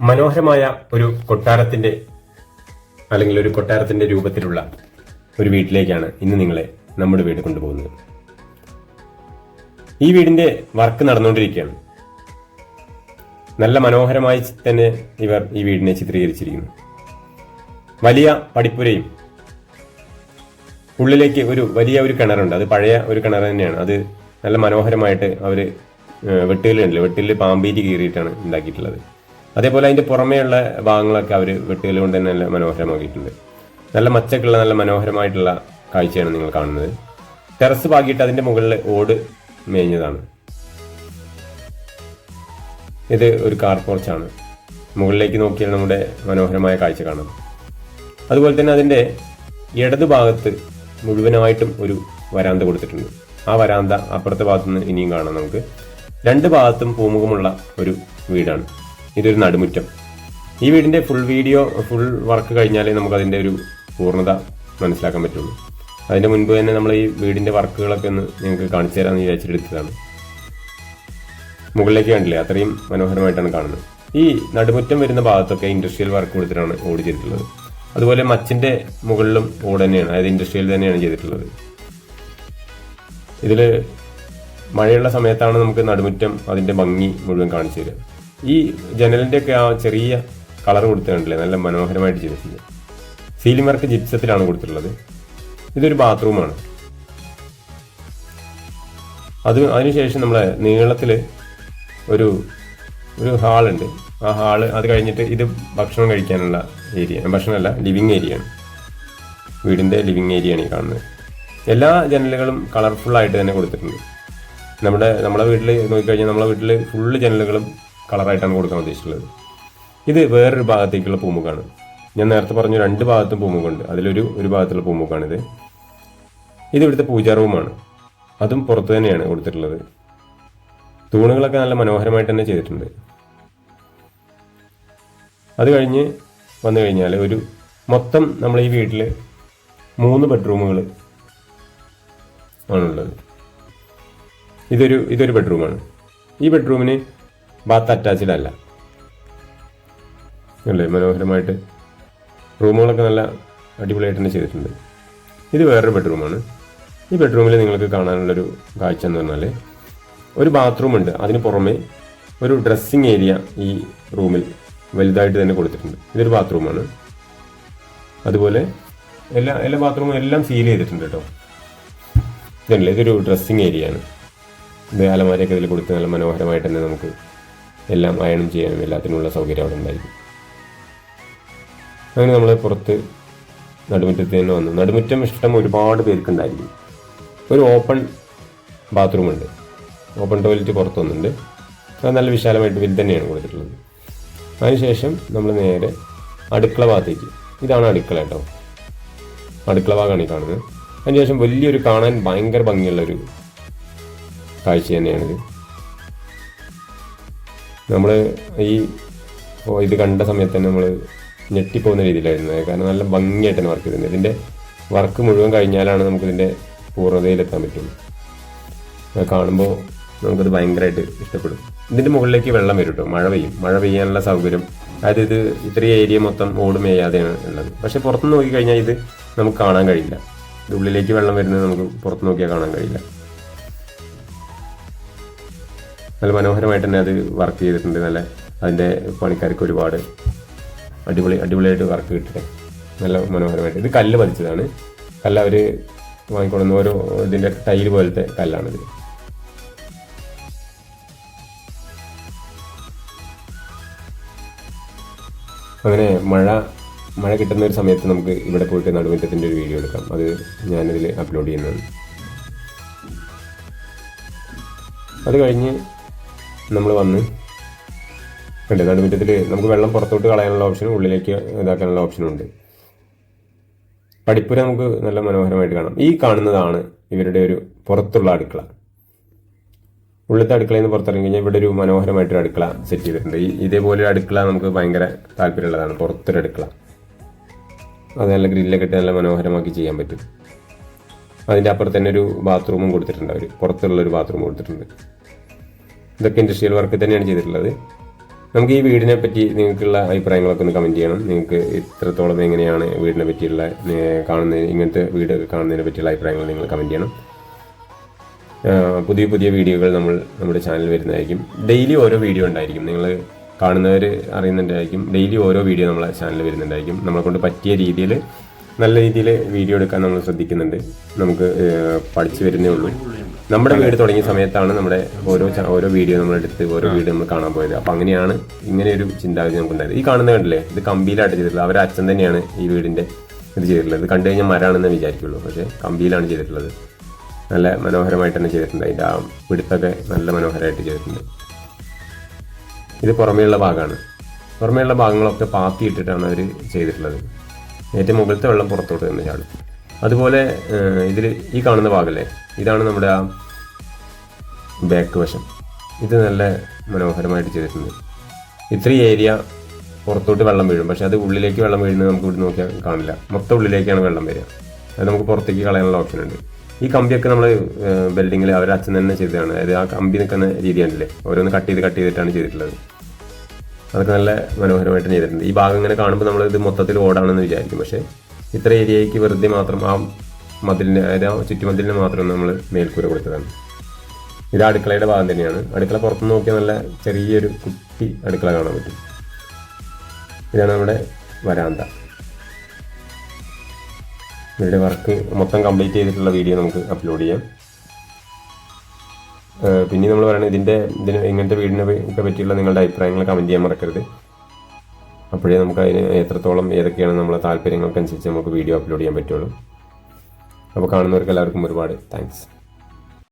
മനോഹരമായ ഒരു കൊട്ടാരത്തിന്റെ അല്ലെങ്കിൽ ഒരു കൊട്ടാരത്തിന്റെ രൂപത്തിലുള്ള ഒരു വീട്ടിലേക്കാണ് ഇന്ന് നിങ്ങളെ നമ്മുടെ വീട് കൊണ്ടുപോകുന്നത്. ഈ വീടിന്റെ വർക്ക് നടന്നുകൊണ്ടിരിക്കുകയാണ്. നല്ല മനോഹരമായി തന്നെ ഇവർ ഈ വീടിനെ ചിത്രീകരിച്ചിരിക്കുന്നു. വലിയ പടിപ്പുരയും ഉള്ളിലേക്ക് ഒരു വലിയ ഒരു കിണറുണ്ട്. അത് പഴയ ഒരു കിണർ തന്നെയാണ്. അത് നല്ല മനോഹരമായിട്ട് അവർ വെട്ടുകല്ലുണ്ടല്ലോ വെട്ടിൽ പാമ്പീരി കീറിയിട്ടാണ് ഉണ്ടാക്കിയിട്ടുള്ളത്. അതേപോലെ അതിന്റെ പുറമേയുള്ള ഭാഗങ്ങളൊക്കെ അവർ വെട്ടുകൾ കൊണ്ട് തന്നെ നല്ല മനോഹരമാക്കിയിട്ടുണ്ട്. നല്ല മച്ചക്കുള്ള നല്ല മനോഹരമായിട്ടുള്ള കാഴ്ചയാണ് നിങ്ങൾ കാണുന്നത്. ടെറസ് പാകിയിട്ട് അതിന്റെ മുകളിൽ ഓട് മേഞ്ഞതാണ്. ഇത് ഒരു കാർ പോർച്ചാണ്. മുകളിലേക്ക് നോക്കിയാൽ നമ്മുടെ മനോഹരമായ കാഴ്ച കാണാം. അതുപോലെ തന്നെ അതിന്റെ ഇടതു ഭാഗത്ത് മുഴുവനായിട്ടും ഒരു വരാന്ത കൊടുത്തിട്ടുണ്ട്. ആ വരാന്ത അപ്പുറത്തെ ഭാഗത്തുനിന്ന് ഇനിയും കാണാം നമുക്ക്. രണ്ട് ഭാഗത്തും പൂമുഖമുള്ള ഒരു വീടാണ്. ഇതൊരു നടുമുറ്റം. ഈ വീടിന്റെ ഫുൾ വീഡിയോ ഫുൾ വർക്ക് കഴിഞ്ഞാലേ നമുക്ക് അതിന്റെ ഒരു പൂർണത മനസ്സിലാക്കാൻ പറ്റുള്ളൂ. അതിന്റെ മുൻപ് തന്നെ നമ്മൾ ഈ വീടിന്റെ വർക്കുകളൊക്കെ ഒന്ന് നിങ്ങൾക്ക് കാണിച്ചു തരാമെന്ന് വിചാരിച്ചെടുത്തതാണ് മുകളിലേക്ക് കണ്ടില്ലേ അത്രയും മനോഹരമായിട്ടാണ് കാണുന്നത്. ഈ നടുമുറ്റം വരുന്ന ഭാഗത്തൊക്കെ ഇൻഡസ്ട്രിയൽ വർക്ക് കൊടുത്തിട്ടാണ് ഓട് ചെയ്തിട്ടുള്ളത്. അതുപോലെ മച്ചിന്റെ മുകളിലും ഓട് തന്നെയാണ് അതായത് ഇൻഡസ്ട്രിയൽ തന്നെയാണ് ചെയ്തിട്ടുള്ളത്. ഇതിൽ മഴയുള്ള സമയത്താണ് നമുക്ക് നടുമുറ്റം അതിന്റെ ഭംഗി മുഴുവൻ കാണിച്ചു തരിക. ഈ ജനലിന്റെ ഒക്കെ ആ ചെറിയ കളർ കൊടുത്തിട്ടുണ്ടല്ലേ നല്ല മനോഹരമായിട്ട് ചെയ്തിട്ടുണ്ട്. സീലിംഗ് വർക്ക് ജിപ്സത്തിലാണ് കൊടുത്തിട്ടുള്ളത്. ഇതൊരു ബാത്റൂമാണ്. അത് അതിനുശേഷം നമ്മളെ നീളത്തിൽ ഒരു ഒരു ഹാളുണ്ട്. ആ ഹാൾ അത് കഴിഞ്ഞിട്ട് ഇത് ഭക്ഷണം കഴിക്കാനുള്ള ഏരിയ ഭക്ഷണമല്ല ലിവിങ് ഏരിയ ആണ് വീടിന്റെ ലിവിങ് ഏരിയ ആണ് ഈ കാണുന്നത്. എല്ലാ ജനലുകളും കളർഫുള്ളായിട്ട് തന്നെ കൊടുത്തിട്ടുണ്ട്. നമ്മുടെ നമ്മളെ വീട്ടിൽ നോക്കിക്കഴിഞ്ഞാൽ നമ്മളെ വീട്ടിൽ ഫുള്ള് ജനലുകളും കളറായിട്ടാണ് കൊടുക്കാൻ ഉദ്ദേശിച്ചിട്ടുള്ളത്. ഇത് വേറൊരു ഭാഗത്തേക്കുള്ള പൂമുഖാണ്. ഞാൻ നേരത്തെ പറഞ്ഞു രണ്ട് ഭാഗത്തും പൂമുഖുണ്ട്. അതിലൊരു ഒരു ഭാഗത്തുള്ള പൂമുഖാണിത്. ഇത് ഇവിടുത്തെ പൂജാ റൂമാണ്. അതും പുറത്തു തന്നെയാണ് കൊടുത്തിട്ടുള്ളത്. തൂണുകളൊക്കെ നല്ല മനോഹരമായിട്ട് തന്നെ ചെയ്തിട്ടുണ്ട്. അത് കഴിഞ്ഞ് വന്നു കഴിഞ്ഞാൽ ഒരു മൊത്തം നമ്മൾ ഈ വീട്ടിൽ മൂന്ന് ബെഡ്റൂമുകൾ ആണുള്ളത്. ഇതൊരു ഇതൊരു ബെഡ്റൂമാണ്. ഈ ബെഡ്റൂമിന് ബാത്ത് അറ്റാച്ച്ഡ് അല്ല. അല്ലേ? മനോഹരമായിട്ട് റൂമുകളൊക്കെ നല്ല അടിപൊളിയായിട്ട് തന്നെ ചെയ്തിട്ടുണ്ട്. ഇത് വേറൊരു ബെഡ്റൂമാണ്. ഈ ബെഡ്റൂമിൽ നിങ്ങൾക്ക് കാണാനുള്ളൊരു കാഴ്ച എന്ന് പറഞ്ഞാൽ ഒരു ബാത്റൂം ഉണ്ട്. അതിന് പുറമെ ഒരു ഡ്രസ്സിങ് ഏരിയ ഈ റൂമിൽ വലുതായിട്ട് തന്നെ കൊടുത്തിട്ടുണ്ട്. ഇതൊരു ബാത്റൂമാണ് അതുപോലെ എല്ലാ എല്ലാ ബാത്റൂമും എല്ലാം സീൽ ചെയ്തിട്ടുണ്ട് കേട്ടോ. ഇതല്ലേ? ഇതൊരു ഡ്രസ്സിങ് ഏരിയ ആണ്. ഇത് അലമാരയൊക്കെ ഇതിൽ കൊടുത്ത് നല്ല മനോഹരമായിട്ട് തന്നെ നമുക്ക് എല്ലാം അയണം ചെയ്യാനും എല്ലാത്തിനുമുള്ള സൗകര്യം അവിടെ ഉണ്ടായിരിക്കും അങ്ങനെ നമ്മൾ പുറത്ത് നടുമുറ്റത്ത് തന്നെ വന്നു. നടുമുറ്റം ഇഷ്ടം ഒരുപാട് പേർക്ക് ഉണ്ടായിരിക്കും ഒരു ഓപ്പൺ ബാത്റൂം ഉണ്ട്. ഓപ്പൺ ടോയ്ലറ്റ് പുറത്ത് വന്നിട്ടുണ്ട്. അത് നല്ല വിശാലമായിട്ട് വിൽ തന്നെയാണ് കൊടുത്തിട്ടുള്ളത്. അതിനുശേഷം നമ്മൾ നേരെ അടുക്കള ഭാഗത്തേക്ക്. ഇതാണ് അടുക്കള കേട്ടോ. അടുക്കള ഭാഗമാണ് ഈ കാണുന്നത്. അതിനുശേഷം വലിയൊരു കാണാൻ ഭയങ്കര ഭംഗിയുള്ളൊരു കാഴ്ച തന്നെയാണിത്. നമ്മൾ ഈ ഇത് കണ്ട സമയത്ത് തന്നെ നമ്മൾ ഞെട്ടിപ്പോകുന്ന രീതിയിലായിരുന്നു. കാരണം നല്ല ഭംഗിയായിട്ടാണ് വർക്ക് ചെയ്തിരുന്നത് ഇതിന്റെ വർക്ക് മുഴുവൻ കഴിഞ്ഞാലാണ് നമുക്കിതിന്റെ പൂർണതയിലെത്താൻ പറ്റുള്ളൂ കാണുമ്പോൾ നമുക്കത് ഭയങ്കരമായിട്ട് ഇഷ്ടപ്പെടും. ഇതിന്റെ മുകളിലേക്ക് വെള്ളം വരും കേട്ടോ മഴ പെയ്യും. മഴ പെയ്യാനുള്ള സൗകര്യം. അതായത് ഇത് ഇത്രയും ഏരിയ മൊത്തം ഓട് മേയാതെയാണ് ഉള്ളത്. പക്ഷെ പുറത്ത് നോക്കിക്കഴിഞ്ഞാൽ ഇത് നമുക്ക് കാണാൻ കഴിയില്ല. ഉള്ളിലേക്ക് വെള്ളം വരുന്നത് നമുക്ക് പുറത്ത് നോക്കിയാൽ കാണാൻ കഴിയില്ല. നല്ല മനോഹരമായിട്ട് തന്നെ അത് വർക്ക് ചെയ്തിട്ടുണ്ട്. നല്ല അതിന്റെ പണിക്കാർക്ക് ഒരുപാട് അടിപൊളി അടിപൊളിയായിട്ട് വർക്ക് കിട്ടിയത് നല്ല മനോഹരമായിട്ട്. ഇത് കല്ല് പതിച്ചതാണ്. കല്ല് അവർ വാങ്ങിക്കൊണ്ടുവന്ന ഓരോ ഇതിന്റെ ടൈൽ പോലത്തെ കല്ലാണിത്. അങ്ങനെ മഴ മഴ കിട്ടുന്ന ഒരു സമയത്ത് നമുക്ക് ഇവിടെ പോയിട്ട് നടുമുറ്റത്തിന്റെ ഒരു വീഡിയോ എടുക്കാം. അത് ഞാനിതിൽ അപ്ലോഡ് ചെയ്യുന്നതാണ് അത് കഴിഞ്ഞ് നമ്മൾ വന്ന്. ഉണ്ട് നടുമുറ്റത്തിൽ നമുക്ക് വെള്ളം പുറത്തോട്ട് കളയാനുള്ള ഓപ്ഷനും ഉള്ളിലേക്ക് ഇതാക്കാനുള്ള ഓപ്ഷനും ഉണ്ട്. പടിപ്പുര നമുക്ക് നല്ല മനോഹരമായിട്ട് കാണാം. ഈ കാണുന്നതാണ് ഇവരുടെ ഒരു പുറത്തുള്ള അടുക്കള. ഉള്ളിലത്തെ അടുക്കളയിൽ നിന്ന് പുറത്തിറങ്ങി കഴിഞ്ഞാൽ ഇവിടെ ഒരു മനോഹരമായിട്ടൊരു അടുക്കള സെറ്റ് ചെയ്തിട്ടുണ്ട്. ഈ ഇതേപോലെ ഒരു അടുക്കള നമുക്ക് ഭയങ്കര താല്പര്യമുള്ളതാണ്. പുറത്തൊരു അടുക്കള. അത് നല്ല ഗ്രില്ലൊക്കെ ഇട്ട് നല്ല മനോഹരമാക്കി ചെയ്യാൻ പറ്റും. അതിന്റെ അപ്പുറത്ത് തന്നെ ഒരു ബാത്റൂമും കൊടുത്തിട്ടുണ്ട് അവർ പുറത്തുള്ള ഒരു ബാത്റൂം കൊടുത്തിട്ടുണ്ട്. ഇതൊക്കെ ഇൻഡസ്ട്രിയൽ വർക്ക് തന്നെയാണ് ചെയ്തിട്ടുള്ളത്. നമുക്ക് ഈ വീടിനെ പറ്റി നിങ്ങൾക്കുള്ള അഭിപ്രായങ്ങളൊക്കെ ഒന്ന് കമന്റ് ചെയ്യണം. നിങ്ങൾക്ക് ഇത്രത്തോളം എങ്ങനെയാണ് വീടിനെ പറ്റിയുള്ള കാണുന്ന ഇങ്ങനത്തെ വീടൊക്കെ കാണുന്നതിനെ പറ്റിയുള്ള അഭിപ്രായങ്ങൾ നിങ്ങൾ കമന്റ് ചെയ്യണം. പുതിയ പുതിയ വീഡിയോകൾ നമ്മൾ നമ്മുടെ ചാനൽ വരുന്നതായിരിക്കും. ഡെയിലി ഓരോ വീഡിയോ ഉണ്ടായിരിക്കും. നിങ്ങൾ കാണുന്നവർ അറിയുന്നുണ്ടായിരിക്കും. ഡെയിലി ഓരോ വീഡിയോ നമ്മളെ ചാനൽ വരുന്നുണ്ടായിരിക്കും. നമ്മളെ കൊണ്ട് പറ്റിയ രീതിയിൽ നല്ല രീതിയിൽ വീഡിയോ എടുക്കാൻ നമ്മൾ ശ്രദ്ധിക്കുന്നുണ്ട്. നമുക്ക് പഠിച്ചു വരുന്നേ ഉള്ളൂ. നമ്മുടെ വീട് തുടങ്ങിയ സമയത്താണ് നമ്മുടെ ഓരോ ഓരോ വീഡിയോ നമ്മൾ എടുത്ത് ഓരോ വീഡിയോ നമ്മൾ കാണാൻ പോയത്. അപ്പൊ അങ്ങനെയാണ് ഇങ്ങനെ ഒരു ചിന്താഗതി നമുക്കുണ്ടായത്. ഈ കാണുന്ന കണ്ടില്ലേ? ഇത് കമ്പിയിലായിട്ട് ചെയ്തിട്ടുള്ളത്. അവരെ അച്ഛൻ തന്നെയാണ് ഈ വീടിന്റെ ഇത് ചെയ്തിട്ടുള്ളത്. ഇത് കണ്ടു കഴിഞ്ഞാൽ മരമാണെന്ന് വിചാരിക്കുള്ളൂ. പക്ഷെ കമ്പിയിലാണ് ചെയ്തിട്ടുള്ളത്. നല്ല മനോഹരമായിട്ട് തന്നെ ചെയ്തിട്ടുണ്ട്. അതിന്റെ ആ പിടുത്തൊക്കെ നല്ല മനോഹരമായിട്ട് ചെയ്തിട്ടുണ്ട്. ഇത് പുറമേയുള്ള ഭാഗമാണ്. പുറമേയുള്ള ഭാഗങ്ങളൊക്കെ പാത്തി ഇട്ടിട്ടാണ് അവർ ചെയ്തിട്ടുള്ളത്. ഏറ്റവും മുകളിലത്തെ വെള്ളം പുറത്തോട്ട് തന്നെ ചാടും. അതുപോലെ ഇതിൽ ഈ കാണുന്ന ഭാഗമല്ലേ ഇതാണ് നമ്മുടെ ആ ബാക്ക് വശം ഇത് നല്ല മനോഹരമായിട്ട് ചെയ്തിട്ടുണ്ട്. ഇത്രയും ഏരിയ പുറത്തോട്ട് വെള്ളം വീഴും. പക്ഷെ അത് ഉള്ളിലേക്ക് വെള്ളം വീഴുന്നത് നമുക്ക് ഇവിടെ നോക്കിയാൽ കാണില്ല. മൊത്തം ഉള്ളിലേക്കാണ് വെള്ളം വരിക. അത് നമുക്ക് പുറത്തേക്ക് കളയാനുള്ള ഓപ്ഷൻ ഉണ്ട്. ഈ കമ്പിയൊക്കെ നമ്മൾ ബിൽഡിങ്ങിൽ അവർ അച്ഛൻ തന്നെ ചെയ്തതാണ്. അതായത് ആ കമ്പി നിൽക്കുന്ന രീതിയാണല്ലേ ഓരോന്ന് കട്ട് ചെയ്ത് കട്ട് ചെയ്തിട്ടാണ് ചെയ്തിട്ടുള്ളത്. അതൊക്കെ നല്ല മനോഹരമായിട്ട് ചെയ്തിട്ടുണ്ട്. ഈ ഭാഗം ഇങ്ങനെ കാണുമ്പോൾ നമ്മൾ ഇത് മൊത്തത്തിൽ ഓടാണെന്ന് വിചാരിക്കും. പക്ഷേ ഇത്ര ഏരിയയ്ക്ക് വെറുതെ മാത്രം ആ മതിലിന് അതായത് ആ ചുറ്റുമതിലിന് മാത്രം നമ്മൾ മേൽക്കൂര കൊടുത്തതാണ്. ഇത് അടുക്കളയുടെ ഭാഗം തന്നെയാണ്. അടുക്കള പുറത്തുനിന്ന് നോക്കിയാൽ നല്ല ചെറിയൊരു കുട്ടി അടുക്കള കാണാൻ പറ്റും. ഇതാണ് നമ്മുടെ വരാന്ത. ഇവരുടെ വർക്ക് മൊത്തം കംപ്ലീറ്റ് ചെയ്തിട്ടുള്ള വീഡിയോ നമുക്ക് അപ്ലോഡ് ചെയ്യാം. പിന്നെ നമ്മൾ പറയുന്നത് ഇതിന്റെ ഇതിന് ഇങ്ങനത്തെ വീടിനെ ഒക്കെ പറ്റിയുള്ള നിങ്ങളുടെ അഭിപ്രായങ്ങൾ കമന്റ് ചെയ്യാൻ മറക്കരുത്. അപ്പോഴേ നമുക്ക് അതിന് എത്രത്തോളം ഏതൊക്കെയാണ് നമ്മളെ താല്പര്യങ്ങൾക്കനുസരിച്ച് നമുക്ക് വീഡിയോ അപ്ലോഡ് ചെയ്യാൻ പറ്റുള്ളൂ. അപ്പോൾ കാണുന്നവർക്ക് എല്ലാവർക്കും ഒരുപാട് താങ്ക്സ്